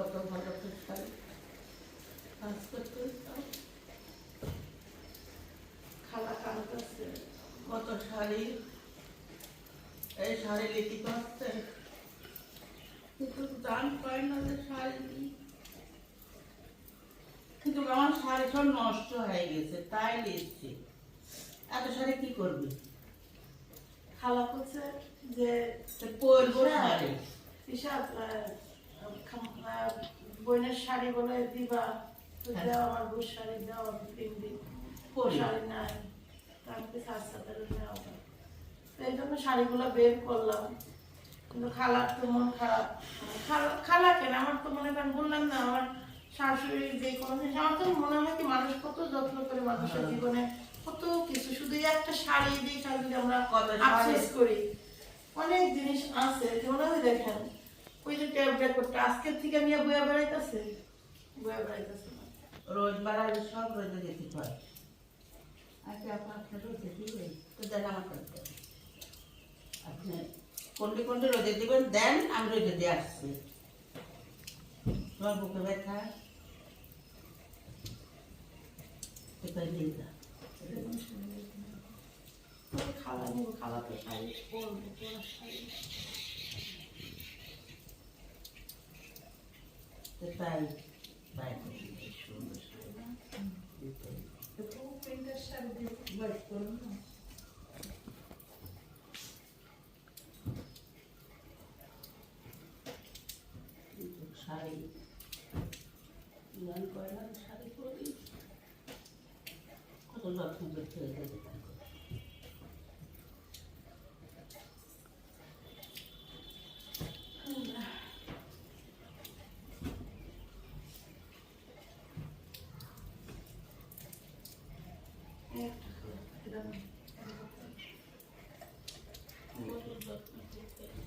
কত ভালো করে শাড়ি কাজ করতে খালা কাজ করছে কত শাড়ি? এই শাড়ি লিখি করছে কিন্তু দাম পায় না যে শাড়ি। কিন্তু আমার শাড়ি সব নষ্ট হয়ে গেছে তাই নিচ্ছি এত শাড়ি কি করবি? খালা করছে যে পরবো শাড়ি। হিসাব বোনের শাড়ি বলে দিবা তো হ্যাঁ। দাও আমার শাড়ি দাও তিন দিন। শাড়ি নাই তারপরে সাত সাতের নেওয়া তো এই জন্য শাড়িগুলো বের করলাম। কিন্তু খালার তো মন খারাপ। খালা কেন? আমার তো মনে করেন বললাম না আমার শাশুড়ি যে কোনো জিনিস আমার তো মনে হয় কি মানুষ কত যত্ন করে মানুষের হ্যাঁ। জীবনে কত কিছু শুধু একটা শাড়ি দিয়ে যদি আমরা আফসোস করি। অনেক জিনিস আছে যেমন দেখেন ওই যে করতে আজকের থেকে নিয়ে বয়ে বেড়াইতেছে? বয়ে বেড়াইতেছে রোজ বাড়ালে সব রোজে যেতে হয়। আচ্ছা আপনার রোজে দিবেন? তো আপনি কোনটি কোনটি রোজে দিবেন? দেন, আমি রোজে দিয়ে আসছি। তোমার বুকে ব্যথা? খালা নিব তো শাড়ি পরবো পরার শাড়ি তো তাই তাই করি, এই সুন্দর শাড়ি না? এটাই। বাস করুন না। এই তো শাড়ি গান করে না শাড়ি পরি কত যত্ন করতে হয়ে গেছে তাকে। এই একটা খালা, এটা না। কত যত্ন করতে হয়।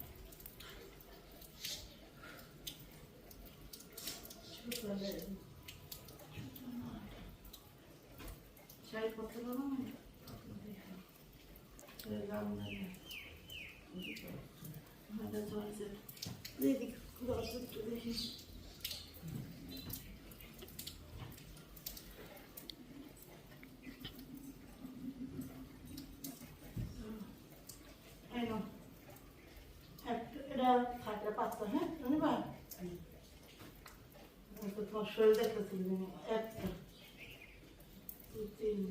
শাড়ি পরতে পারো না এই দাম নাই। আমাদের চলছে দেখি দশ একটু দেখি এই নাও। একটা- এটা থাকলে পাঁচটা হ্যাঁ নিবা আমি তো তোমার শরীর দেখতেছি একটা দুই, তিন চারটে। এই দাও, দাও। তুমি একটা যাইতে ইচ্ছে করতে পারবে না।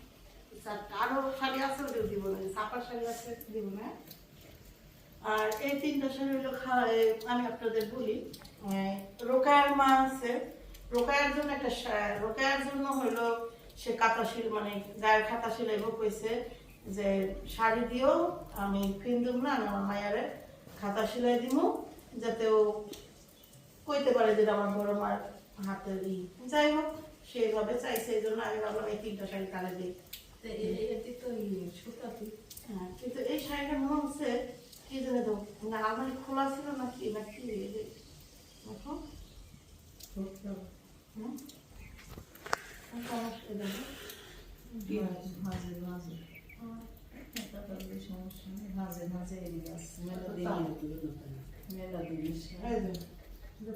আর এই তিনটা শাড়ি হলো আমি আপনাদের বলি রোকায়ার মা আছে। রোকায়ার জন্য একটা রোকায়ার জন্য হলো সে কাতা শিল মানে গায়ের খাতা সেলাইব কইছে যে শাড়ি দিও, আমি কিনতুম না, আমি আমার মায়ারে খাতা সেলাই দিব যাতে ও কইতে পারে যে আমার বড় মার হাতের ই। যাই হোক সেইভাবে চাইছে, এই জন্য আমি ভাবলাম এই তিনটা শাড়ি কালে দিই। কিন্তু এই শাড়িটা মনে হচ্ছে কি জানে তো না আলমারি খোলা ছিল না কি না কি দেখো আমার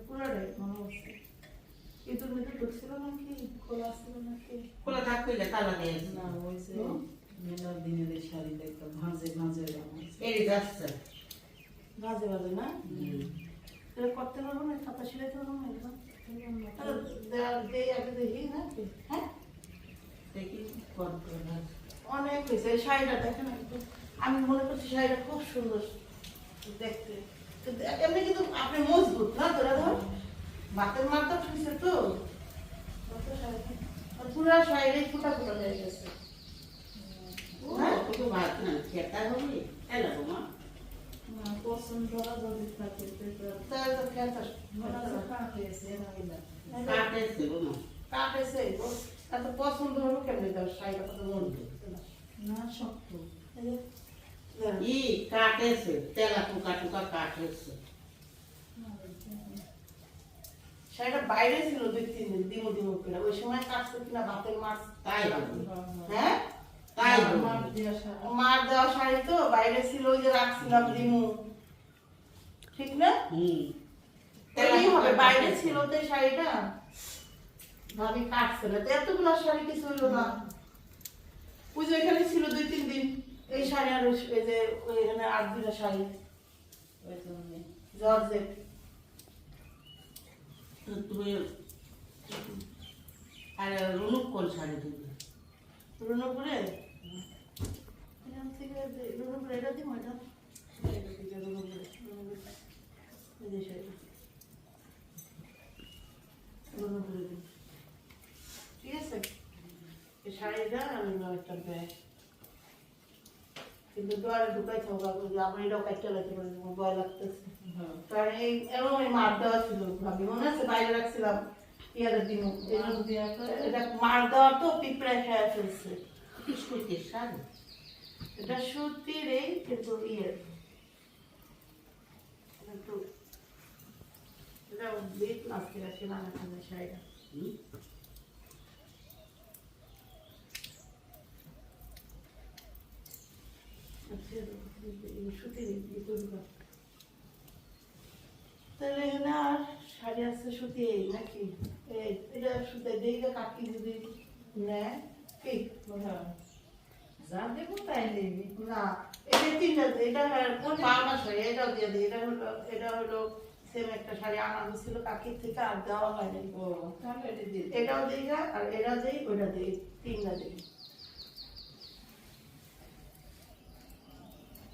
পুরোটাই মনে হচ্ছে ইঁদুর মিদুর ঢুকছিল নাকি? খোলা ছিল নাকি? খোলা থাক কইলে তালা দিয়েছে এড়ে যাচ্ছে বাজে বাজে না? এটা করতে পারব না খাতা সিলাইতে পারব না নাকি হ্যাঁ? আছে। অনেক হয়েছে এই শাড়িটা দেখেন একটু। আমি মনে করছি শাড়িটা খুব সুন্দর দেখতে। এমনি কিন্তু আপনি মজবুত না তোরা ধর? বাতের মাথা শুনছে তো? পুরা শাড়ি ফুটা ফুটা হয়ে গেছে। না পছন্দ হলো কেমনি? দাও শাড়িটা কত মন ই কাটেছে তেলা টুকা টুকা কাটেছে শাড়িটা বাইরে ছিল দুই তিন দিন দিমো দিমো করে। ওই সময় কাটছে কিনা বাতের মাছ তাই হ্যাঁ? তাই মার দেওয়া শাড়ি। তো বাইরে ছিল ওই যে রাখছিলাম দিমু। ঠিক না? হুম। হবে বাইরে ছিল তো শাড়িটা। ভাবি কাটছে না। এতগুলো শাড়ি কিছু হইল না। ওই যে এখানে ছিল দুই তিন দিন। এই শাড়ি আর ওই যে ওই এখানে আট দুটা শাড়ি। জর্জেট। তো তুমি আর রুনুক কোন শাড়ি দিবে? এখান থেকে দে- এটা দিই এটা? ঠিক আছে। শাড়িটা আমি একটা ব্যাগ কিন্তু দুয়ারে ঢুকাইতে হবে আবার এটাও কাটতে লাগতে পারে ভয় লাগতেছে। কারণ এই এবং এই মার দেওয়া ছিল ভাবি মনে আছে? বাইরে রাখছিলাম ইয়াদের দিন। এটা মার দেওয়া তো পিঁপড়ে খেয়ে ফেলছে। বিস্কুটের শাড়ি। এটা সুতির এই কিন্তু ইয়ে একটু এটা বেশ নাচতে গেছে না এখানে শাড়িটা হুম? আচ্ছা, এই সুতির এই তৈরিটা। তাহলে এখানে আর শাড়ি আছে সুতি এই নাকি? এই এটা সুতি দিকে কাকি যদি নেয় কি যা দেবো তাই নিবি। না এটা তিনটা এটা পাওনা শাড়ি এটাও দিয়ে দিই এটা হলো এটা হলো সেম একটা শাড়ি আনা হয়েছিল কাকির থেকে আর দেওয়া হয়নি। এটাও দিই আর এটা দিই ওটা দিই তিনটা দিই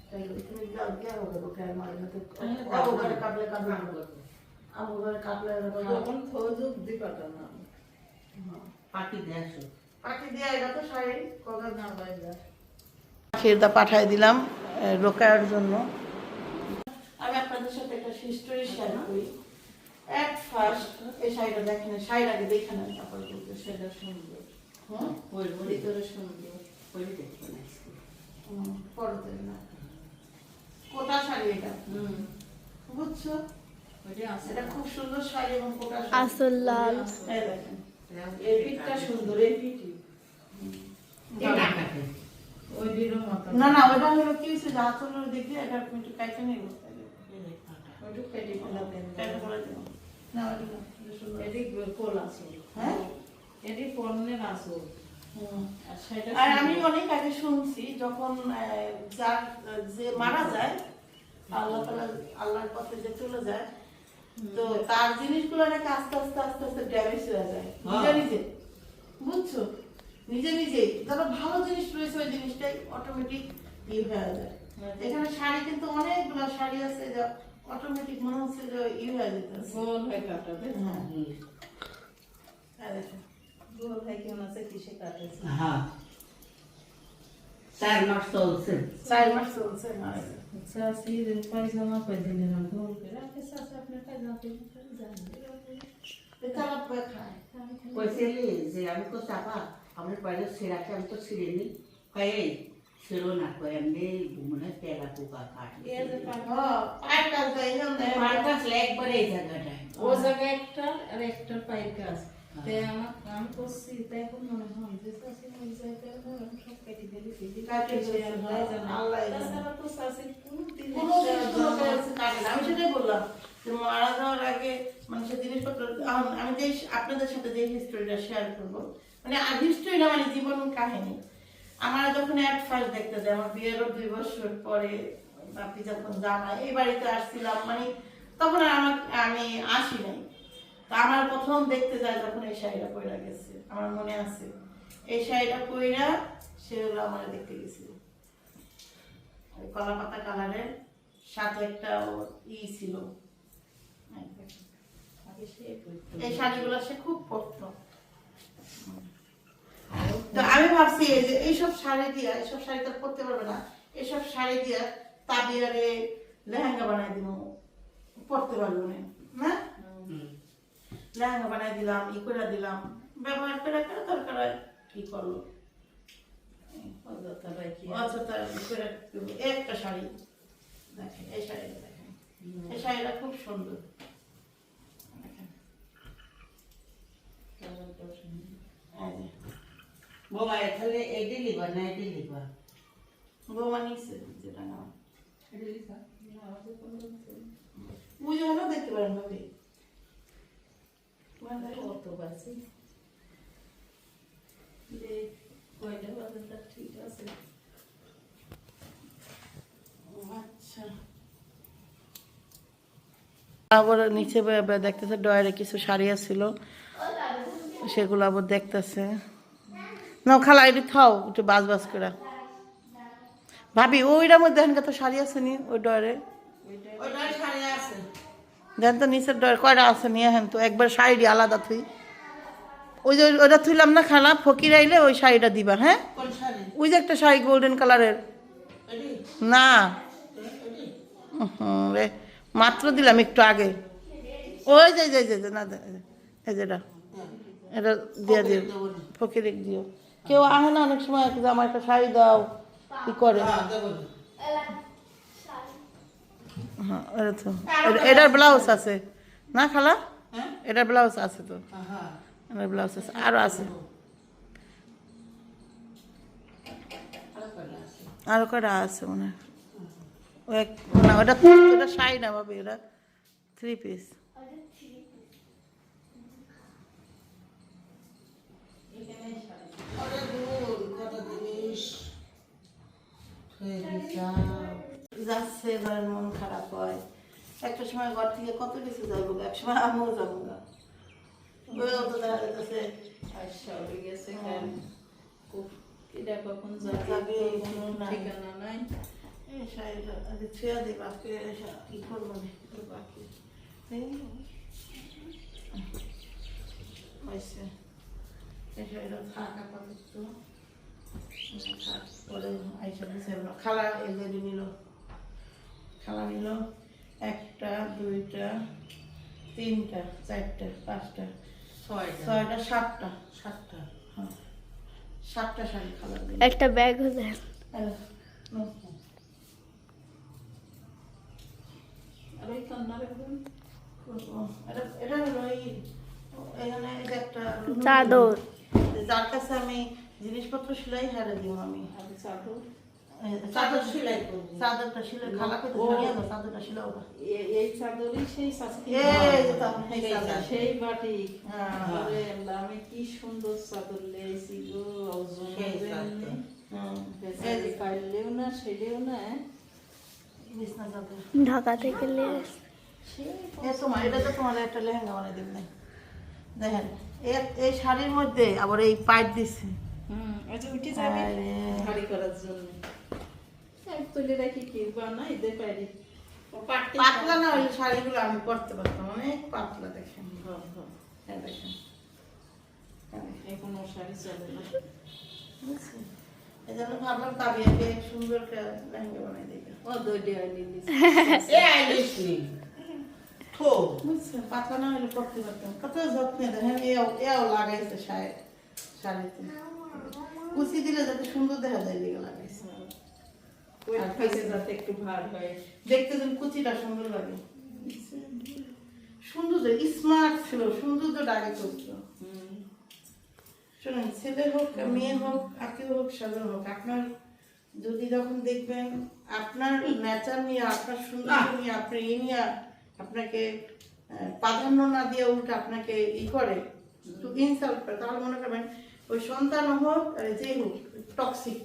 তাহলে তুমি দাও দিয়া হবে ওকে আর মারে না তো আবু ঘরে কাবলে কাবলে আবু ঘরে কাবলে যখন থোজুক দিবাটা না পাখি দেখো পাখি দিয়া এটা তো শাড়ি কগা না বাইরে ফেরদা পাঠাই দিলাম রোকার জন্য। আমি আপনাদের সাথে একটা হিস্টোরি শেয়ার করি। এক ফার্স্ট এই শাড়িটা দেখেন শাড়িটাকে দেখে নেন তারপর বলতে সেটা সুন্দর। হ্যাঁ? ওই বলি ভিতরে সুন্দর। ওই দেখো না আজকে। হুম, না। কোটা শাড়ি এটা। হুম। বুঝছ? এটা খুব সুন্দর শাড়ি এবং কোটা শাড়ি। আসল লাল। এই পিঠটা সুন্দর এই পিঠি। এই টাকাতে। ওই দিনও মতো। না না ওটা হলো কি হয়েছে? যা চলো দেখি এটা একটু কাইটে নেই এই টাকা। কেটে। ফেলা দেন কাইটে করে দেবো না ওটা না, এটা কোল আছে। হ্যাঁ? এটি পণ্যের হুম। আর আমি অনেক আগে শুনছি যখন যার যে মারা যায় আল্লাহ তালা আল্লাহর পথে যে চলে যায় তো তার জিনিসগুলো নাকি আস্তে আস্তে আস্তে আস্তে ড্যামেজ হয়ে যায়। নিজে হ্যাঁ। নিজে বুঝছ? নিজে নিজেই ধরো ভালো জিনিস রয়েছে ওই জিনিসটাই অটোমেটিক ই হয়ে যায়। এখানে শাড়ি কিন্তু অনেকগুলো শাড়ি আছে যা অটোমেটিক মনে হচ্ছে যে ই হয়ে যেতেছে। গোল হয়ে হ্যাঁ। দেখো। গোল হয়ে কেমন আছে কিসে কাটেছে হ্যাঁ চার মাস চলছে চার মাস চলছে না চাষি পায়জামা পায়জামা না গোল করে আপনি চাষি আপনার পায়জামা পায়জামা জানেন বেচারা পয়ে খায় কইছিলি যে আমি তো চাপা আমার বাইরে ছেঁড়াকে আমি তো ছিঁড়ে নি কয়ে ছিল না কয়ে এমনি মনে হয় তেলা পোকা কাটে এই যে পা- হ্যাঁ, পায়ের কাজ দেয়, এই জন্য এখন মনে হয় আমি হয় জানে। আল্লাহ জানে। তাছাড়া তো চাষি কোনো দিন কোনো জিনিস কোনো কাজ কাটে না। আমি সেটাই বললাম যে মারা যাওয়ার আগে মানুষের জিনিসপত্র আমি যে আপনাদের সাথে যে হিস্টোরিটা শেয়ার করব মানে হিস্টোরি না মানে জীবন কাহিনী আমার যখন এক ফার্স্ট দেখতে যায় আমার বিয়েরও দুই বছর পরে আপনি যখন জানা এই বাড়িতে আসছিলাম মানে তখন আমার আমি আসি নাই আমার প্রথম দেখতে যায় যখন এই শাড়িটা পরে গেছে, আমার মনে আছে। এই শাড়িটা পইরা সে হলো আমার দেখতে গেছিল। কলা পাতা কালারের সাথে একটা ই ছিল। এই শাড়িগুলো সে খুব পরতো। আমি ভাবছি যে এইসব শাড়ি দিয়া, এইসব শাড়ি তো পরতে পারবে না, এইসব শাড়ি দিয়া তাবিয়ারে লেহেঙ্গা বানাই দিব পরতে পারব না। হুম। লেহেঙ্গা বানাই দিলাম ই করে দিলাম। ব্যবহার করে করে দরকার হয় কি করল অযথা করে একটা শাড়ি। দেখেন এই শাড়িটা দেখেন। এই শাড়িটা খুব সুন্দর। বোমা এটি লিবা না এটি লিবা বৌমা নিচ্ছে যেটা না? না, কোনো দেখতে পারেন ভাবি। আবার নিচে দেখতেছে ডয়ারে কিছু শাড়ি ছিল সেগুলো আবার দেখতেছে। না খালা এটি থাও, একটু বাজ বাজ করে। ভাবি, ওইটার মধ্যে কত শাড়ি আছে নি, ওই ডয়ারে দেন তো নিচের ডয়ার কয়টা আছে নিয়ে হেন তো একবার শাড়ি আলাদা থুই। ওই যে ওইটা থুইলাম না খালা ফকির আইলে ওই শাড়িটা দিবা হ্যাঁ? ওই যে একটা শাড়ি গোল্ডেন কালারের না। রে মাত্র দিলাম একটু আগে। ওই যে যে যে না এই যেটা এটা। দিয়ে দিও। ফকির দিও। কেউ আহে না অনেক সময় আমার একটা শাড়ি দাও কি করে। হ্যাঁ এটা তো। এটার ব্লাউজ আছে। না খালা? হ্যাঁ? এটার ব্লাউজ আছে তো। এটার ব্লাউজ আছে আরও আছে। আর কয়টা আছে আরও কটা আছে মনে হয় ওটা ওটা শাড়ি না ভাবি ওটা থ্রি পিস আরে দূর কত জিনিস থুয়ে দিছাও। যাচ্ছে এবার মন খারাপ হয় একটা সময় ঘর থেকে কত কিছু যাব এক সময় আমিও যাব তো দেখা যাচ্ছে আচ্ছা উঠে গেছে এটা কখন যাবে? যাবে, কোনো নাই। ঠিকানা নাই। এই শাড়িটা ছুঁয়া দিই বাপকে কি করব না বাকি এই হয়েছে। এই শাড়িটা থাক আপাতত। থাক পরে আইসা দিছে খালা এদের নিল। খালা নিল। একটা দুইটা তিনটা চারটা পাঁচটা ছয়টা। ছয়টা সাতটা। সাতটা। হ্যাঁ। সাতটা শাড়ি দিল একটা ব্যাগ হলে। এই, নাও। আর ওই কান্না রাখবেন ও, এটা এটা হলো এই এখানে এই যে একটা চাদর। যার কাছে আমি জিনিসপত্র সেলাই হারে দিব আমি। চাদর? চাদর সেলাই চাদরটা সেলাই খালাকে তো ও। দাও চাদরটা সেলাও না এই চাদরই সেই শাস্তি এই যে তো সেই চাদর। চাদর। সেই বাটি। আরে আমি কি সুন্দর চাদর লেছি গো সেই এই পাইলেও না সেরেও না? বিছনা চাদর। ঢাকা থেকে নিয়ে এ তোমার এটা তো তোমার একটা লেহেঙ্গা বানিয়ে দেব না দেখেন এই শাড়ির মধ্যে আবার এই পাইপ দিচ্ছে হুম আচ্ছা উঠে যাবে। ভারী করার জন্য তুলে রাখি কি? বানাই দে পারি। পাতলা না ওই শাড়িগুলো আমি পরতে পারতাম। অনেক পাতলা দেখেন। হ্যাঁ, হ্যাঁ। দেখেন। এখন ও শাড়ি চলে না। এই জন্য ভাবলাম তাবিয়াকে সুন্দর লেহেঙ্গা বানাই দিই। ও দইডে আইলি এ আইলিশ নি। থো। বুঝছেন পাতলা না হলে পরতে পারতাম। কত যত্নে দেখেন এও এও লাগাইছে শাড়ি শাড়িতে। কুচি দিলে যাতে সুন্দর দেখা যায় লাগাইছে। ওই খাইছে যাতে একটু ভার হয়। দেখতে যেন কুচিটা সুন্দর লাগে সৌন্দর্য স্মার্ট ছিল সৌন্দর্য ডাকে করতো শোনেন ছেলে হোক মেয়ে হোক আত্মীয় হোক স্বজন হোক আপনার যদি যখন দেখবেন আপনার নেচার নিয়ে আপনার সৌন্দর্য নিয়ে আপনি ই নিয়ে আপনাকে প্রাধান্য না দিয়ে উল্টো আপনাকে ই করে ইনসাল্ট করে তাহলে মনে করবেন ওই সন্তান হোক যে হোক টক্সিক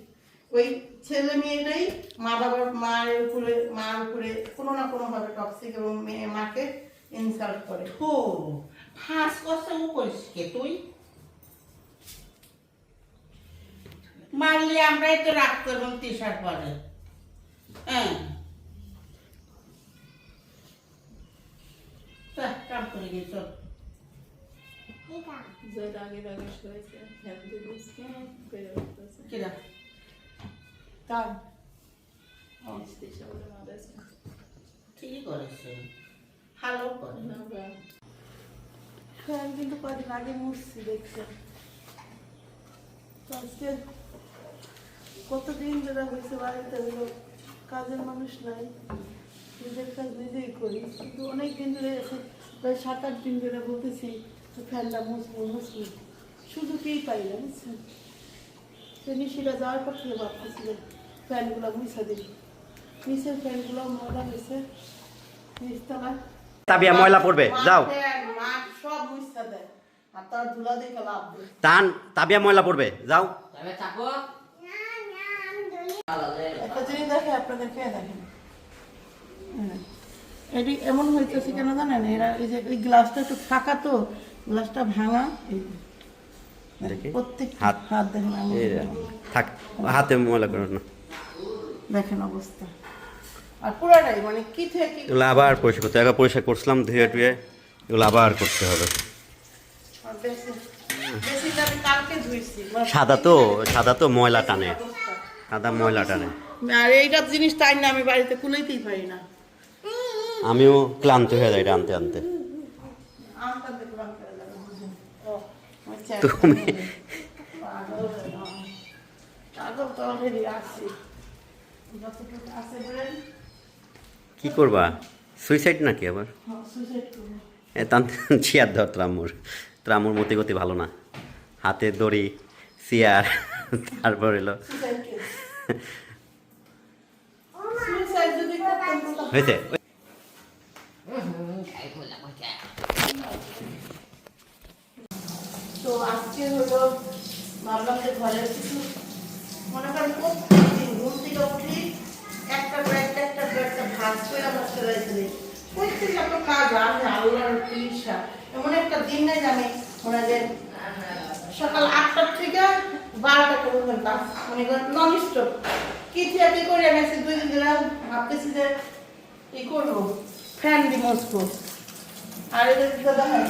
ওই ছেলে মেয়েটাই মা বাবার মায়ের উপরে মার উপরে কোনো না কোনো ভাবে টক্সিক এবং মেয়ে মাকে ইনসাল্ট করে। থো ফাঁস ও করিস কে তুই? মারলে আমরাই তো রাগ করব তিসার পরে। হ্যাঁ। কাম করে? তার মিষ্টি সবরে মারাছে ঠিকই করেছে ভালো করে ফ্যান কিন্তু কদিন আগে মুছছি দেখছেন আজকে কতদিন ধরে হয়েছে বাড়িতে হলো কাজের মানুষ নাই নিজের কাজ নিজেই করি কিন্তু অনেক দিন ধরে প্রায় সাত আট দিন ধরে বলতেছি তো ফ্যানটা মুছবো মুছবো সুযোগেই পাই না বুঝছেন নিশিরা যাওয়ার পর থেকে ভাবতেছি যে ফ্যানগুলো মুছা দিই নিচের ফ্যানগুলো ময়লা হয়েছে নিচতলা তাবিয়া ময়লা পড়বে যাও। সব দেয় আর তার ধুলা দেখে লাভ দেয় তাবিয়া ময়লা পড়বে যাও। একটা জিনিস দেখে আপনাদেরকে দেখেন হ্যাঁ। এটি এমন হইতেছে কেন জানেন? এরা এই যে এই গ্লাসটা একটু ফাঁকা তো গ্লাসটা ভাঙা। প্রত্যেক হাত। হাত দেখেন থাক হাতে ময়লা করো না দেখেন অবস্থা। আর পুরাটাই মানে কি থেকে এগুলো আবার পরিষ্কার করতে একবার পরিষ্কার করছিলাম ধুয়ে টুয়ে এগুলো আবার করতে হবে। মানে সাদা তো সাদা তো ময়লা টানে। সাদা ময়লা টানে। আর এইটা জিনিস তাই না আমি বাড়িতে কুলাইতেই পারি না। আমিও ক্লান্ত হয়ে যাই এটা আনতে। আনতে তুমি পাগল তো আছি। কি করবা? সুইসাইড নাকি আবার? চেয়ার ধর, ত্রামুর। ত্রামুর মতি গতি ভালো না। হাতে দড়ি, চেয়ার, তারপর এলো। হয়েছে? তো আজকে হলো ভাবলাম যে ঘরে কিছু মনে করেন প্রত্যেকদিন ঘুম থেকে উঠি একটা পর একটা একটা পর একটা ভাজ করে আমার চলে যাই প্রত্যেক এত কাজ আমি আল্লাহর তিরিশা এমন একটা দিন নেই জানি যে সকাল আটটার থেকে বারোটা পর্যন্ত কাজ মনে করেন নন স্টপ কি থেকে করে আমি দুই দিন ধরে ভাবতেছি যে কি করব? ফ্যান দি মস্কো আর এদের দাদা হয়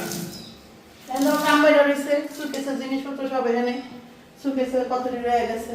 কাম বাইরে রয়েছে সুকেসের জিনিসপত্র সব এখানে। সুকেসের কত রয়ে গেছে।